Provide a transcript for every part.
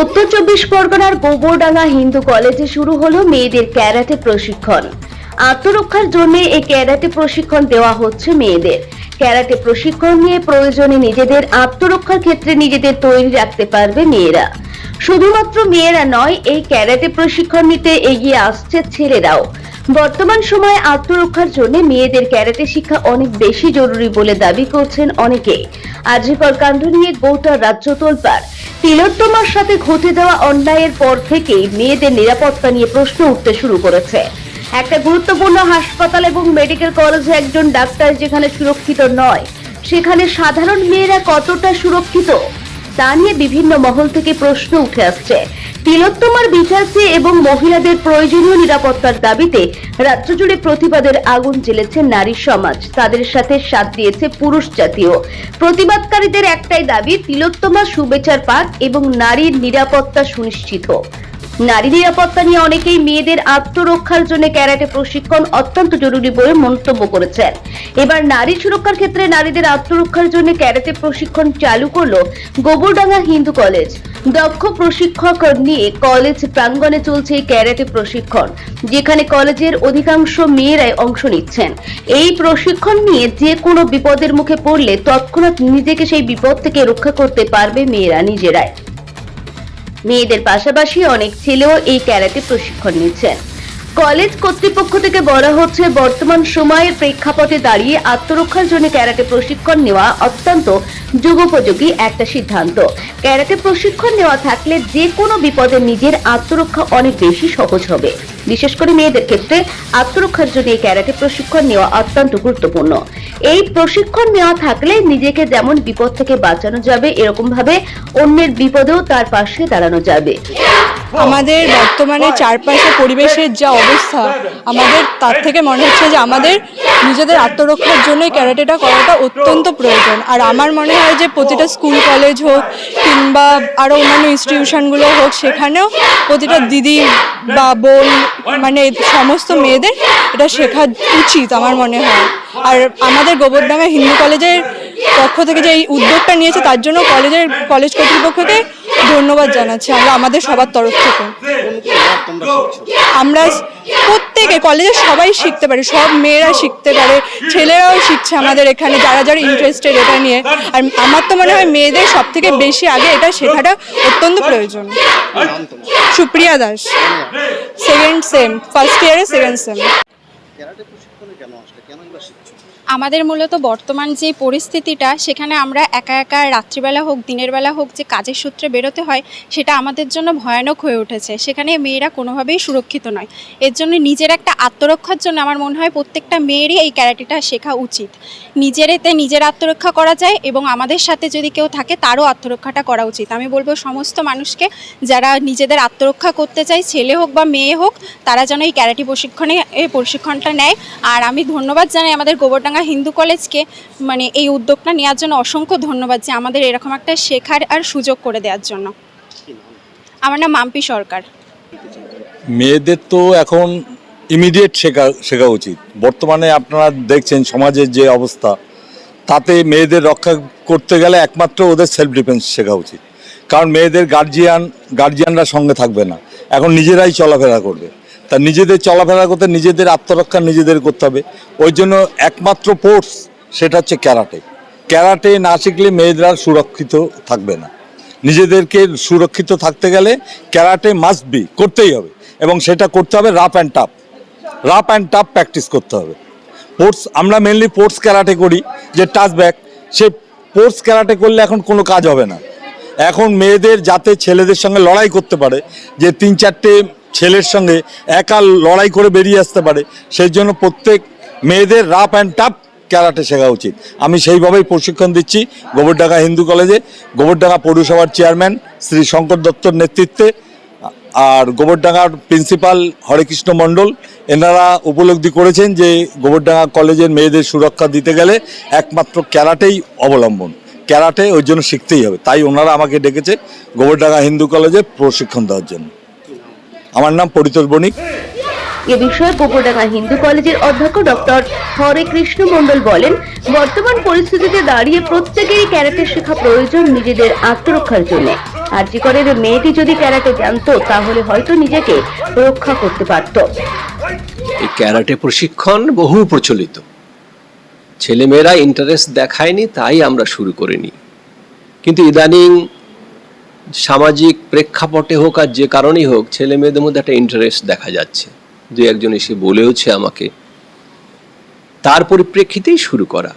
উত্তর চব্বিশ পরগনার গোবরডাঙ্গা হিন্দু কলেজে শুরু হলো মেয়েদের ক্যারাটে প্রশিক্ষণ। আত্মরক্ষার জন্য এই ক্যারাটে প্রশিক্ষণ দেওয়া হচ্ছে মেয়েদের। ক্যারাটে প্রশিক্ষণ নিয়ে প্রয়োজনে নিজেদের আত্মরক্ষার ক্ষেত্রে নিজেদের তৈরি রাখতে পারবে মেয়েরা। শুধুমাত্র মেয়েরা নয়, এই ক্যারাটে প্রশিক্ষণ নিতে এগিয়ে আসছে ছেলেরাও। বর্তমান সময়ে আত্মরক্ষার জন্য মেয়েদের ক্যারাটে শিক্ষা অনেক বেশি জরুরি বলে দাবি করছেন অনেকে। আজিকর কাণ্ড নিয়ে গোটা রাজ্য তোলপাড়। তিলোত্তমার সাথে ঘটে যাওয়া অন্যায়ের পর থেকেই মেয়েদের নিরাপত্তা নিয়ে প্রশ্ন উঠতে শুরু করেছে। একটা গুরুত্বপূর্ণ হাসপাতাল এবং মেডিকেল কলেজে একজন ডাক্তার যেখানে সুরক্ষিত নয়, সেখানে সাধারণ মেয়েরা কতটা সুরক্ষিত? তা নিয়ে বিভিন্ন মহল থেকে প্রশ্ন উঠে আসছে। তিলোত্তমার বিচার চেয়ে এবং মহিলাদের প্রয়োজনীয় নিরাপত্তার দাবিতে রাজ্য জুড়ে প্রতিবাদের আগুন জ্বেলেছে নারী সমাজ। তাদের সাথে সাথ দিয়েছে পুরুষ জাতীয়। প্রতিবাদকারীদের একটাই দাবি তিলোত্তমা সুবেচার পাক এবং নারীর নিরাপত্তা সুনিশ্চিত। নারী নিরাপত্তা নিয়ে অনেকেই মেয়েদের আত্মরক্ষার জন্য ক্যারাটে প্রশিক্ষণ অত্যন্ত জরুরি বলে মন্তব্য করেছেন। এবার নারী সুরক্ষার ক্ষেত্রে নারীদের আত্মরক্ষার জন্য ক্যারাটে প্রশিক্ষণ চালু করল গোবরডাঙ্গা হিন্দু কলেজ। দক্ষ প্রশিক্ষক নিয়ে কলেজ প্রাঙ্গণে চলছে ক্যারাটে প্রশিক্ষণ, যেখানে কলেজের অধিকাংশ মেয়েরাই অংশ নিচ্ছেন। এই প্রশিক্ষণ নিয়ে যে কোনো বিপদের মুখে পড়লে তৎক্ষণাৎ নিজেকে সেই বিপদ থেকে রক্ষা করতে পারবে মেয়েরা নিজেরাই। মেয়েদের পাশাপাশি অনেক ছেলেও এই ক্যারাতে প্রশিক্ষণ নিচ্ছেন। কলেজ কর্তৃপক্ষ থেকে বলা হচ্ছে, বর্তমান সময়ের প্রেক্ষাপটে দাঁড়িয়ে আত্মরক্ষার জন্য ক্যারাটে প্রশিক্ষণ নেওয়া অত্যন্ত যুগোপযোগী একটা সিদ্ধান্ত। ক্যারাটে প্রশিক্ষণ নেওয়া থাকলে যে কোনো বিপদে নিজের আত্মরক্ষা অনেক বেশি সহজ হবে। বিশেষ করে মেয়েদের ক্ষেত্রে আত্মরক্ষার জন্য এই ক্যারাটে প্রশিক্ষণ নেওয়া অত্যন্ত গুরুত্বপূর্ণ। এই প্রশিক্ষণ নেওয়া থাকলে নিজেকে যেমন বিপদ থেকে বাঁচানো যাবে এরকম ভাবে অন্যের বিপদেও তার পাশে দাঁড়ানো যাবে। আমাদের বর্তমানে চারপাশে পরিবেশের যা অবস্থা আমাদের তার থেকে মনে হচ্ছে যে আমাদের নিজেদের আত্মরক্ষার জন্যই ক্যারাটেটা করাটা অত্যন্ত প্রয়োজন। আর আমার মনে হয় যে প্রতিটা স্কুল কলেজ হোক কিংবা আরও অন্যান্য ইনস্টিটিউশনগুলো হোক সেখানেও প্রতিটা দিদি বা বোন মানে সমস্ত মেয়েদের এটা শেখা উচিত আমার মনে হয়। আর আমাদের গোবরডাঙ্গা হিন্দু কলেজের পক্ষ থেকে যে এই উদ্যোগটা নিয়েছে তার জন্য কলেজের কলেজ কর্তৃপক্ষকে ধন্যবাদ জানাচ্ছি আমরা আমাদের সবার তরফ থেকে। আমরা প্রত্যেকে কলেজে সবাই শিখতে পারে, সব মেয়েরা শিখতে পারে, ছেলেরাও শিখছে আমাদের এখানে যারা যারা ইন্টারেস্টেড এটা নিয়ে। আর আমার তো মনে হয় মেয়েদের সব থেকে বেশি আগে এটা শেখাটা অত্যন্ত প্রয়োজন। Supriya Das second sem first ইয়ারে সেকেন্ড সেম প্রশিক্ষণে আমাদের মূলত বর্তমান যে পরিস্থিতিটা, সেখানে আমরা একা একা রাত্রিবেলা হোক, দিনের বেলা হোক, যে কাজের সূত্রে বেরোতে হয়, সেটা আমাদের জন্য ভয়ানক হয়ে উঠেছে। সেখানে মেয়েরা কোনোভাবেই সুরক্ষিত নয়। এর জন্য নিজের একটা আত্মরক্ষার জন্য আমার মনে হয় প্রত্যেকটা মেয়েরই এই ক্যারাটেটা শেখা উচিত। নিজের এতে নিজের আত্মরক্ষা করা যায় এবং আমাদের সাথে যদি কেউ থাকে, তারও আত্মরক্ষাটা করা উচিত। আমি বলব সমস্ত মানুষকে, যারা নিজেদের আত্মরক্ষা করতে চায়, ছেলে হোক বা মেয়ে হোক, তারা যেন এই ক্যারাটি প্রশিক্ষণে এই প্রশিক্ষণটা নেয়। আর আমি ধন্যবাদ জানাই আমাদের গোবরডাঙ্গা হিন্দু কলেজকে মানে এই উদ্যোগটা নেওয়ার জন্য অসংখ্য ধন্যবাদ যে আমাদের এরকম একটা শেখার আর সুযোগ করে দেওয়ার জন্য। আমার নাম মাম্পি সরকার। মেয়েদের তো এখন ইমিডিয়েট শেখা শেখা উচিত। বর্তমানে আপনারা দেখছেন সমাজের যে অবস্থা, তাতে মেয়েদের রক্ষা করতে গেলে একমাত্র ওদের সেলফ ডিফেন্স শেখা উচিত। কারণ মেয়েদের গার্জিয়ান গার্জিয়ানরা সঙ্গে থাকবে না। এখন নিজেরাই চলাফেরা করবে। তা নিজেদের চলাফেরা করতে, নিজেদের আত্মরক্ষা নিজেদের করতে হবে। ওই জন্য একমাত্র ফোর্স সেটা হচ্ছে ক্যারাটে। ক্যারাটে না শিখলে মেয়েদের সুরক্ষিত থাকবে না। নিজেদেরকে সুরক্ষিত থাকতে গেলে ক্যারাটে মাস্ট বি করতেই হবে। এবং সেটা করতে হবে rough and tough rough and tough practice করতে হবে। স্পোর্টস আমরা মেনলি স্পোর্টস ক্যারাটে করি, যে টাচ ব্যাক সে স্পোর্টস ক্যারাটে করলে এখন কোনো কাজ হবে না। এখন মেয়েদের যাতে ছেলেদের সঙ্গে লড়াই করতে পারে, যে তিন চারটে ছেলের সঙ্গে একা লড়াই করে বেরিয়ে আসতে পারে, সেই জন্য প্রত্যেক মেয়েদের রাফ অ্যান্ড টাফ ক্যারাটে শেখা উচিত। আমি সেইভাবেই প্রশিক্ষণ দিচ্ছি গোবরডাঙ্গা হিন্দু কলেজে। গোবরডাঙ্গা পৌরসভার চেয়ারম্যান শ্রী শঙ্কর দত্তর নেতৃত্বে, আর গোবরডাঙ্গার প্রিন্সিপাল হরেকৃষ্ণ মণ্ডল, এনারা উপলব্ধি করেছেন যে গোবরডাঙ্গা কলেজের মেয়েদের সুরক্ষা দিতে গেলে একমাত্র ক্যারাটেই অবলম্বন। ক্যারাটে ওই জন্য শিখতেই হবে, তাই ওনারা আমাকে ডেকেছে গোবরডাঙ্গা হিন্দু কলেজে প্রশিক্ষণ দেওয়ার জন্য। আমার নাম পরিতোষ বণিক। এ বিষয়ে গোবরডাঙ্গা হিন্দু কলেজের অধ্যক্ষ ডক্টর হরে কৃষ্ণ মণ্ডল বলেন বর্তমান পরিস্থিতিতে দাঁড়িয়ে প্রত্যেকেরই ক্যারাটে শেখা প্রয়োজন নিজেদের আত্মরক্ষার জন্য। আর আরজিকরের মেয়েটি যদি ক্যারাটে জানতো তাহলে হয়তো নিজেকে রক্ষা করতে পারত। এই ক্যারাটে প্রশিক্ষণ বহু প্রচলিত। ছেলেমেয়েরা ইন্টারেস্ট দেখায়নি তাই আমরা শুরু করিনি। কিন্তু ইদানিং সামাজিক প্রেক্ষাপটে হোক আর যে কারণেই হোক, ছেলে মেয়েদের মধ্যে একটা ইন্টারেস্ট দেখা যাচ্ছে। দু একজন এসে বলেওছে আমাকে। তার পরিপ্রেক্ষিতেই শুরু করা।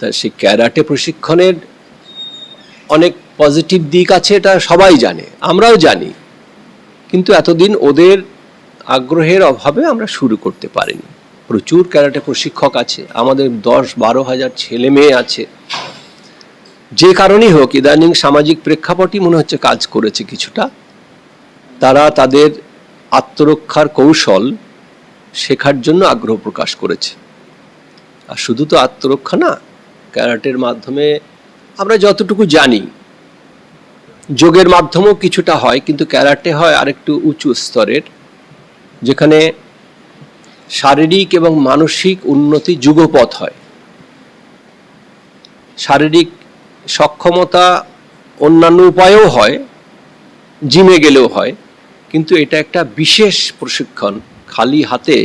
তা সেই ক্যারাটে প্রশিক্ষণের অনেক পজিটিভ দিক আছে, এটা সবাই জানে, আমরাও জানি। কিন্তু এতদিন ওদের আগ্রহের অভাবে আমরা শুরু করতে পারিনি। প্রচুর ক্যারাটে প্রশিক্ষক আছে, আমাদের দশ বারো হাজার ছেলে মেয়ে আছে। যে কারণেই হোক, ইদানিং সামাজিক প্রেক্ষাপটই মনে হচ্ছে কাজ করেছে কিছুটা। তারা তাদের আত্মরক্ষার কৌশল শেখার জন্য আগ্রহ প্রকাশ করেছে। আর শুধু তো আত্মরক্ষা না, ক্যারাটের মাধ্যমে আমরা যতটুকু জানি, যোগের মাধ্যমেও কিছুটা হয়, কিন্তু ক্যারাটে হয় আরেকটু উঁচু স্তরের, যেখানে শারীরিক এবং মানসিক উন্নতি যুগপথ হয়। শারীরিক সক্ষমতা অন্যান্য উপায়েও হয়, জিমে গেলেও হয়, কিন্তু এটা একটা বিশেষ প্রশিক্ষণ। খালি হাতে,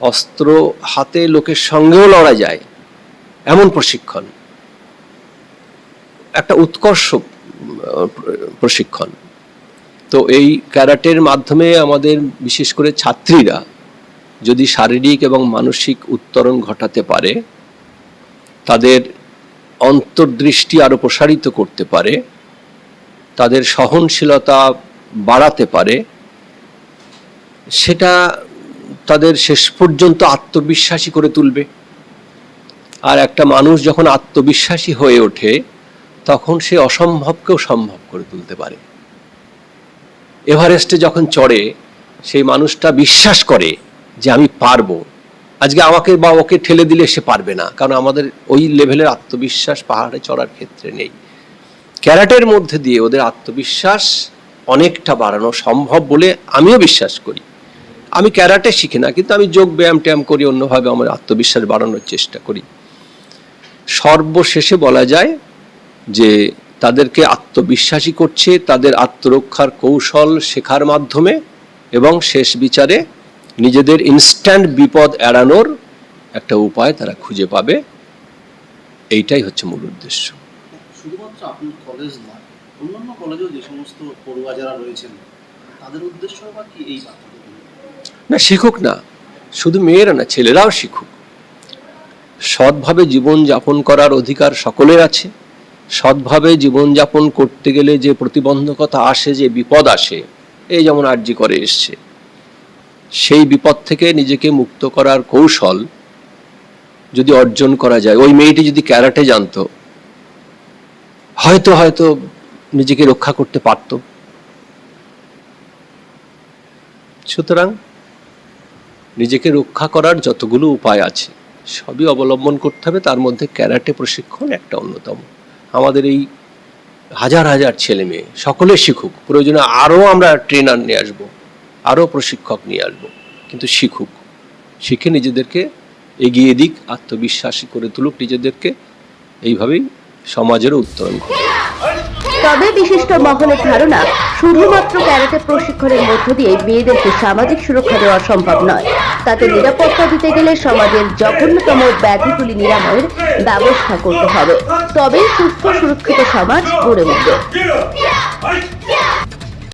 অস্ত্র হাতে লোকের সঙ্গেও লড়া যায়, এমন প্রশিক্ষণ। একটা উৎকর্ষ প্রশিক্ষণ। তো এই ক্যারাটের মাধ্যমে আমাদের, বিশেষ করে ছাত্রীরা, যদি শারীরিক এবং মানসিক উত্তরণ ঘটাতে পারে, তাদের অন্তর্দৃষ্টি আরও প্রসারিত করতে পারে, তাদের সহনশীলতা বাড়াতে পারে, সেটা তাদের শেষ পর্যন্ত আত্মবিশ্বাসী করে তুলবে। আর একটা মানুষ যখন আত্মবিশ্বাসী হয়ে ওঠে, তখন সে অসম্ভবকেও সম্ভব করে তুলতে পারে। এভারেস্টে যখন চড়ে, সেই মানুষটা বিশ্বাস করে যে আমি পারব। আজকে আমাকে বা ওকে ঠেলে দিলে সে পারবে না, কারণ আমাদের ওই লেভেলের আত্মবিশ্বাস পাহাড়ে চড়ার ক্ষেত্রে নেই। ক্যারাটের মধ্যে দিয়ে ওদের আত্মবিশ্বাস অনেকটা বাড়ানো সম্ভব বলে আমিও বিশ্বাস করি। আমি ক্যারাটে শিখি না, কিন্তু আমি যোগ ব্যায়াম ট্যায়াম করি, অন্যভাবে আমার আত্মবিশ্বাস বাড়ানোর চেষ্টা করি। সর্বশেষে বলা যায় যে তাদেরকে আত্মবিশ্বাসী করছে, তাদের আত্মরক্ষার কৌশল শেখার মাধ্যমে এবং শেষ বিচারে নিজেদের ইনস্ট্যান্ট বিপদ এড়ানোর একটা উপায় তারা খুঁজে পাবে। এইটাই হচ্ছে মূল উদ্দেশ্য। শুধুমাত্র আপনার কলেজ নয় অন্যান্য কলেজেও যে সমস্ত পড়ুয়া যারা রয়েছেন তাদের উদ্দেশ্য বা কি এই না শিখুক না। শুধু মেয়েরা না ছেলেরাও শিখুক। সৎভাবে জীবন যাপন করার অধিকার সকলের আছে। সৎভাবে জীবন যাপন করতে গেলে যে প্রতিবন্ধকতা আসে যে বিপদ আসে এই যেমন আর্জি করে এসছে। সেই বিপদ থেকে নিজেকে মুক্ত করার কৌশল যদি অর্জন করা যায়, ওই মেয়েটি যদি ক্যারাটে জানতো, হয়তো হয়তো নিজেকে রক্ষা করতে পারতো। সুতরাং নিজেকে রক্ষা করার যতগুলো উপায় আছে, সবই অবলম্বন করতে হবে। তার মধ্যে ক্যারাটে প্রশিক্ষণ একটা অন্যতম। আমাদের এই হাজার হাজার ছেলে মেয়ে, সকলে শিখুক। প্রয়োজনে আরও আমরা ট্রেনার নিয়ে আসব। আরও প্রশিক্ষক নিয়ে আসব। কিন্তু শিখুক। শিখে নিজেদেরকে এগিয়ে দিক, আত্মবিশ্বাসী করে তুলুক নিজেদেরকে। এইভাবেই সমাজেরও উত্তরণ করুক তবে বিশিষ্ট মহলের ধারণা, শুধুমাত্র ক্যারাটে প্রশিক্ষণের মধ্য দিয়ে মেয়েদেরকে সামাজিক সুরক্ষা দেওয়া সম্ভব নয়। তাতে নিরাপত্তা দিতে গেলে সমাজের জঘন্যতম ব্যাধিগুলি নিরাময়ের ব্যবস্থা করতে হবে। তবেই সুস্থ সুরক্ষিত সমাজ গড়ে উঠবে।